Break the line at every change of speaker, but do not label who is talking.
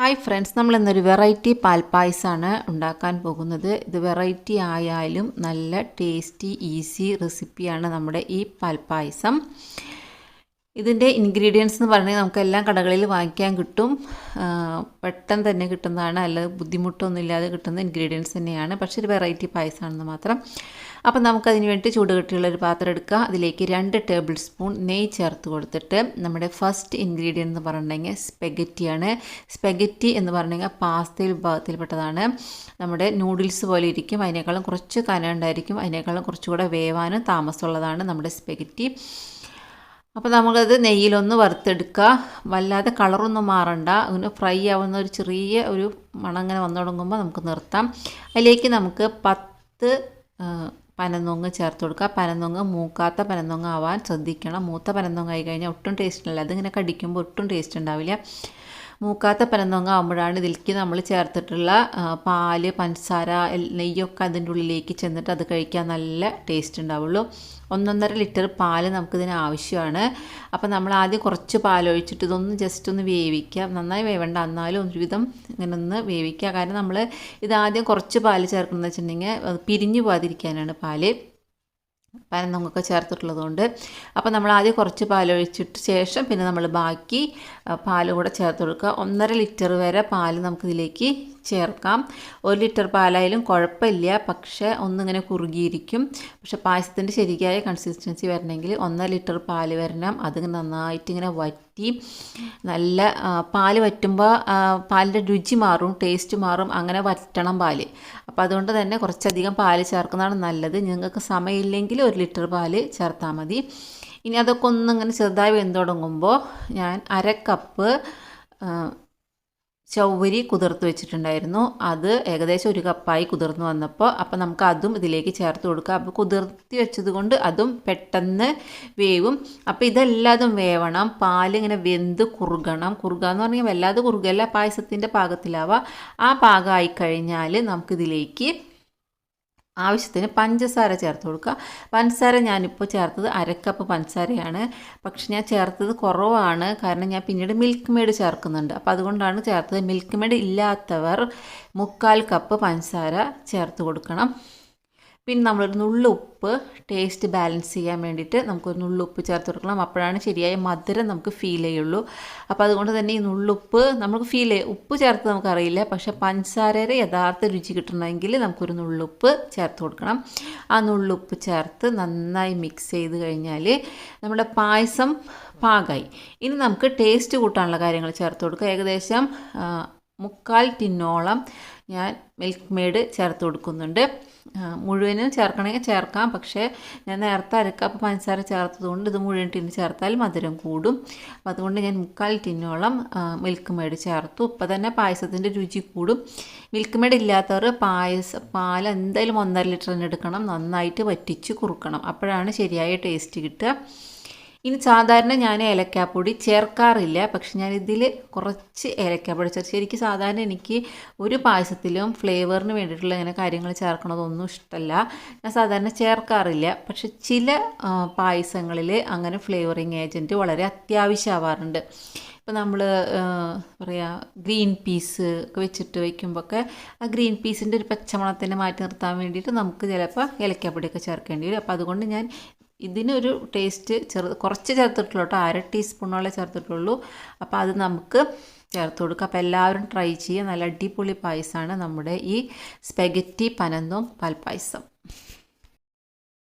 Hi friends നമ്മൾ ഇന്നൊരു variety പാൽപ്പായസമാണ് ഉണ്ടാക്കാൻ പോകുന്നത്. ഇത് വെറൈറ്റി ആയാലും നല്ല ടേസ്റ്റി ഈസി റെസിപ്പിയാണ് നമ്മുടെ ഈ പാൽപ്പായസം. ഇതിന്റെ ഇൻഗ്രീഡിയൻസ് എന്ന് പറഞ്ഞാൽ നമുക്ക് എല്ലാ കടകളിൽ വാങ്ങിക്കാൻ കിട്ടും. പെട്ടെന്ന് തന്നെ കിട്ടുന്നതാണ്. അല്ലാതെ ബുദ്ധിമുട്ടൊന്നും ഇല്ലാതെ കിട്ടുന്ന ഇൻഗ്രീഡിയൻസ് തന്നെയാണ്. പക്ഷേ ഒരു വെറൈറ്റി പായസമാണെന്ന് മാത്രം. അപ്പം നമുക്കതിന് വേണ്ടി ചൂട് കെട്ടിയുള്ള ഒരു പാത്രം എടുക്കുക അതിലേക്ക് രണ്ട് ടേബിൾ സ്പൂൺ നെയ്യ് ചേർത്ത് കൊടുത്തിട്ട് നമ്മുടെ ഫസ്റ്റ് ഇൻഗ്രീഡിയന്റ് എന്ന് പറഞ്ഞിട്ടുണ്ടെങ്കിൽ സ്പെഗറ്റിയാണ് സ്പെഗറ്റി എന്ന് പറഞ്ഞെങ്കിൽ പാസ്തയിൽ വിഭാഗത്തിൽപ്പെട്ടതാണ്. നമ്മുടെ നൂഡിൽസ് പോലെ ഇരിക്കും. അതിനേക്കാളും കുറച്ച് കനമുണ്ടായിരിക്കും അതിനേക്കാളും കുറച്ചുകൂടെ വേവാനും താമസമുള്ളതാണ് നമ്മുടെ സ്പെഗറ്റി അപ്പോൾ നമ്മളത് നെയ്യിലൊന്ന് വറുത്തെടുക്കുക വല്ലാതെ കളറൊന്നും മാറണ്ട. അങ്ങനെ ഫ്രൈ ആവുന്ന ഒരു ചെറിയ ഒരു മണങ്ങനെ വന്നു തുടങ്ങുമ്പോൾ നമുക്ക് നിർത്താം. അതിലേക്ക് നമുക്ക് പത്ത് പനന്നൊങ്ങ് ചേർത്ത് കൊടുക്കുക പനന്നൊങ്ങ് മൂക്കാത്ത പനന്നൊങ്ങ് ആവാൻ ശ്രദ്ധിക്കണം. മൂത്ത പനന്നൊങ്ങ് ആയി കഴിഞ്ഞാൽ ഒട്ടും ടേസ്റ്റ് ഇല്ല. അതിങ്ങനെ കടിക്കുമ്പോൾ ഒട്ടും ടേസ്റ്റ് ഉണ്ടാവില്ല മൂക്കാത്ത പനന്നൊങ്ങ ആകുമ്പോഴാണ് ഇതിലേക്ക് നമ്മൾ ചേർത്തിട്ടുള്ള പാൽ പഞ്ചസാര നെയ്യൊക്കെ അതിന്റെ ഉള്ളിലേക്ക് ചെന്നിട്ട് അത് കഴിക്കാൻ നല്ല ടേസ്റ്റ് ഉണ്ടാവുള്ളൂ. ഒന്നൊന്നര ലിറ്റർ പാൽ നമുക്കിതിന് ആവശ്യമാണ്. അപ്പോൾ നമ്മൾ ആദ്യം കുറച്ച് പാലൊഴിച്ചിട്ട് ഇതൊന്ന് ജസ്റ്റ് ഒന്ന് വേവിക്കുക. നന്നായി വേവേണ്ട. എന്നാലും ഒരുവിധം ഇങ്ങനെ ഒന്ന് വേവിക്കുക. കാരണം നമ്മൾ ഇതാദ്യം കുറച്ച് പാൽ ചേർക്കുന്നത് വെച്ചിട്ടുണ്ടെങ്കിൽ പിരിഞ്ഞു പോകാതിരിക്കാനാണ് പാൽ. പനന്നൊങ്ങൊക്കെ ചേർത്തിട്ടുള്ളതുകൊണ്ട്. അപ്പോൾ നമ്മൾ ആദ്യം കുറച്ച് പാലൊഴിച്ചിട്ട് ശേഷം പിന്നെ നമ്മൾ ബാക്കി പാൽ കൂടെ ചേർത്ത് കൊടുക്കുക. ഒന്നര ലിറ്റർ വരെ പാൽ നമുക്കിതിലേക്ക് ചേർക്കാം. ഒരു ലിറ്റർ പാലായാലും കുഴപ്പമില്ല. പക്ഷേ ഒന്നിങ്ങനെ കുറുകിയിരിക്കും. പക്ഷേ പായസത്തിന്റെ ശരിയായ കൺസിസ്റ്റൻസി വരണമെങ്കിൽ ഒന്നര ലിറ്റർ പാൽ വരണം. അതിങ്ങനെ നന്നായിട്ട് ഇങ്ങനെ വറ്റി നല്ല ആ, പാൽ വറ്റുമ്പോൾ പാലിന്റെ രുചി മാറും ടേസ്റ്റ് മാറും അങ്ങനെ വറ്റണം പാൽ. അപ്പോൾ അതുകൊണ്ട് തന്നെ കുറച്ചധികം പാൽ ചേർക്കുന്നതാണ് നല്ലത്. നിങ്ങൾക്ക് സമയമില്ലെങ്കിൽ ഒരു ലിറ്റർ പാൽ ചേർത്താൽ മതി. ഇനി അതൊക്കെ ഒന്നിങ്ങനെ ചെറുതായി വെന്ത് തുടങ്ങുമ്പോൾ ഞാൻ അര കപ്പ് ചൗവരി കുതിർത്ത് വെച്ചിട്ടുണ്ടായിരുന്നു. അത് ഏകദേശം ഒരു കപ്പായി കുതിർന്ന് വന്നപ്പോൾ അപ്പോൾ നമുക്ക് അതും ഇതിലേക്ക് ചേർത്ത് കൊടുക്കുക അപ്പോൾ കുതിർത്തി വെച്ചത് കൊണ്ട് അതും പെട്ടെന്ന് വേവും. അപ്പോൾ ഇതെല്ലാതും വേവണം. പാലിങ്ങനെ വെന്ത് കുറുകണം. കുറുക എന്ന് പറഞ്ഞാൽ വല്ലാതെ കുറുകല്ല പായസത്തിന്റെ പാകത്തിലാവുക ആ പാകമായി കഴിഞ്ഞാൽ നമുക്കിതിലേക്ക് ആവശ്യത്തിന് പഞ്ചസാര ചേർത്ത് കൊടുക്കുക. പഞ്ചസാര ഞാനിപ്പോൾ ചേർത്തത് അരക്കപ്പ് പഞ്ചസാരയാണ്. പക്ഷെ ഞാൻ ചേർത്തത് കുറവാണ്. കാരണം ഞാൻ പിന്നീട് മിൽക്ക് മെയ്ഡ് ചേർക്കുന്നുണ്ട്. അപ്പോൾ അതുകൊണ്ടാണ് ചേർത്തത്. മിൽക്ക് മെയ്ഡ് ഇല്ലാത്തവർ മുക്കാൽ കപ്പ് പഞ്ചസാര ചേർത്ത് കൊടുക്കണം. പിന്നെ നമ്മളൊരു നുള്ളുപ്പ് ടേസ്റ്റ് ബാലൻസ് ചെയ്യാൻ വേണ്ടിയിട്ട് നമുക്കൊരു നുള്ളുപ്പ് ചേർത്ത് കൊടുക്കണം. അപ്പോഴാണ് ശരിയായ മധുരം നമുക്ക് ഫീൽ ചെയ്യുള്ളൂ. അപ്പോൾ അതുകൊണ്ട് തന്നെ ഈ നുള്ളുപ്പ് നമുക്ക് ഫീൽ ചെയ്യും ഉപ്പ് ചേർത്ത് നമുക്കറിയില്ല. പക്ഷേ പഞ്ചസാരയുടെ യഥാർത്ഥ രുചി കിട്ടണമെങ്കിൽ നമുക്കൊരു നുള്ളുപ്പ് ചേർത്ത് കൊടുക്കണം. ആ നുള്ളുപ്പ് ചേർത്ത് നന്നായി മിക്സ് ചെയ്ത് കഴിഞ്ഞാൽ നമ്മുടെ പായസം പാകായി. ഇനി നമുക്ക് ടേസ്റ്റ് കൂട്ടാനുള്ള കാര്യങ്ങൾ ചേർത്ത് കൊടുക്കുക ഏകദേശം മുക്കാൽ ടിന്നോളം ഞാൻ മിൽക്ക് മെയ്ഡ് ചേർത്ത് കൊടുക്കുന്നുണ്ട്. മുഴുവനും ചേർക്കണമെങ്കിൽ ചേർക്കാം. പക്ഷേ ഞാൻ നേരത്തെ അരക്കപ്പ് പഞ്ചസാര ചേർത്തതുകൊണ്ട് ഇത് മുഴുവൻ ടിന്ന് ചേർത്താൽ മധുരം കൂടും. അപ്പോൾ അതുകൊണ്ട് ഞാൻ മുക്കാൽ ടിന്നോളം മിൽക്ക് മെയ്ഡ് ചേർത്തു. ഇപ്പോൾ തന്നെ പായസത്തിന്റെ രുചി കൂടും. മിൽക്ക് മെയ്ഡ് ഇല്ലാത്തവർ പായസ പാൽ എന്തായാലും ഒന്നര ലിറ്റർ തന്നെ എടുക്കണം. നന്നായിട്ട് വറ്റിച്ച് കുറുക്കണം. അപ്പോഴാണ് ശരിയായ ടേസ്റ്റ് കിട്ടുക. ഇനി സാധാരണ ഞാൻ ഏലക്കാപ്പൊടി ചേർക്കാറില്ല. പക്ഷെ ഞാൻ ഇതിൽ കുറച്ച് ഏലക്കാപ്പൊടി ചേർത്ത് ശരിക്കും സാധാരണ എനിക്ക് ഒരു പായസത്തിലും ഫ്ലേവറിന് വേണ്ടിയിട്ടുള്ള ഇങ്ങനെ കാര്യങ്ങൾ ചേർക്കണതൊന്നും ഇഷ്ടമല്ല ഞാൻ സാധാരണ ചേർക്കാറില്ല. പക്ഷെ ചില പായസങ്ങളിൽ അങ്ങനെ ഫ്ലേവറിങ് ഏജന്റ് വളരെ അത്യാവശ്യമാവാറുണ്ട്. ഇപ്പോൾ നമ്മൾ പറയുക ഗ്രീൻ പീസ് ഒക്കെ വെച്ചിട്ട് വയ്ക്കുമ്പോഴൊക്കെ ആ ഗ്രീൻ പീസിന്റെ ഒരു പച്ചമണത്തിനെ മാറ്റി നിർത്താൻ വേണ്ടിയിട്ട് നമുക്ക് ചിലപ്പോൾ ഏലക്കാപ്പൊടിയൊക്കെ ചേർക്കേണ്ടി വരും. അപ്പോൾ അതുകൊണ്ട് ഞാൻ ഇതിനൊരു ടേസ്റ്റ് ചെറു കുറച്ച് ചേർത്തിട്ടുള്ളൂ കേട്ടോ. അര ടീസ്പൂണോളം ചേർത്തിട്ടുള്ളൂ. അപ്പോൾ അത് നമുക്ക് ചേർത്ത് കൊടുക്കുക അപ്പോൾ എല്ലാവരും ട്രൈ ചെയ്യുക. നല്ല അടിപൊളി പായസമാണ് നമ്മുടെ ഈ സ്പെഗറ്റി പനന്തും പാൽപ്പായസം.